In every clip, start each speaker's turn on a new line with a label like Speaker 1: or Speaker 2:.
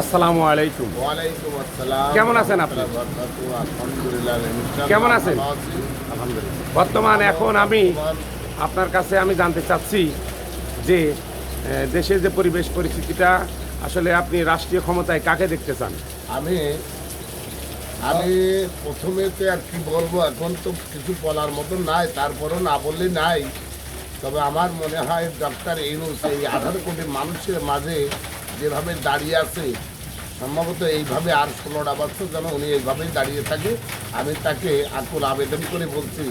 Speaker 1: আসসালামু আলাইকুম।
Speaker 2: ওয়ালাইকুম আসসালাম।
Speaker 1: কেমন আছেন আপনি?
Speaker 2: আলহামদুলিল্লাহ
Speaker 1: কেমন আছেন?
Speaker 2: আলহামদুলিল্লাহ
Speaker 1: বর্তমান এখন আমি আপনার কাছে আমি জানতে চাচ্ছি যে দেশের যে পরিবেশ পরিস্থিতিটা আসলে আপনি রাষ্ট্রীয় ক্ষমতায় কাকে দেখতে চান?
Speaker 2: আমি আমি প্রথমে তো আর কি বলব এখন তো কিছু বলার মতো নাই তারপরও না বললে নাই। তবে আমার মনে হয় ডক্টর ইউনুস এই আঠারো কোটি মানুষের মাঝে যেভাবে দাঁড়িয়ে আছে সম্ভবত এইভাবে আর ষোলোটা বছর যেন উনি এইভাবেই দাঁড়িয়ে থাকে। আমি তাকে আকুল আবেদন করে বলছি,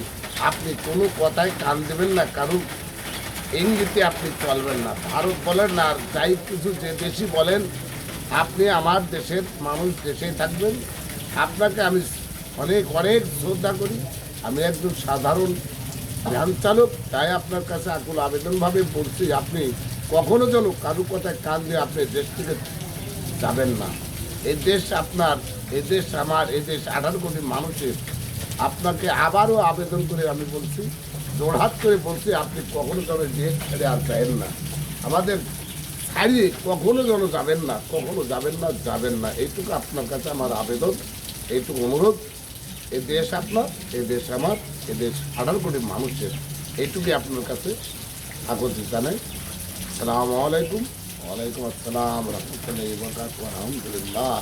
Speaker 2: আপনি কোনো কথায় কান দেবেন না, কারণ ইঙ্গিতে আপনি চলবেন না। ভারত বলেন না আর যাই কিছু যে দেশই বলেন, আপনি আমার দেশের মানুষ দেশেই থাকবেন। আপনাকে আমি অনেক অনেক শ্রদ্ধা করি। আমি একজন সাধারণ ধ্যান চালক, তাই আপনার কাছে আকুল আবেদনভাবে বলছি, আপনি কখনো যেন কারও কথায় কান দিয়ে আপনি দেশ থেকে যাবেন না। এই দেশ আপনার এই দেশ আমার এই দেশ আঠারো কোটি মানুষের। আপনাকে আবারও আবেদন করে আমি বলছি জোড়হাত করে বলছি, আপনি কখনো যেন দেশ ছেড়ে আর যাবেন না। আমাদের ছাড়িয়ে কখনো যেন যাবেন না, কখনো যাবেন না যাবেন না। এইটুকু আপনার কাছে আমার আবেদন, এইটুকু অনুরোধ। এ দেশ আপনার, এ দেশ আমার, এ দেশ আঠারো কোটি মানুষের। এইটুকুই আপনার কাছে আগত জানাই। সালাম আলাইকুম। ওয়ালাইকুম আসসালাম রহমতুল্লাহ বরকাত আলহামদুলিল্লাহ।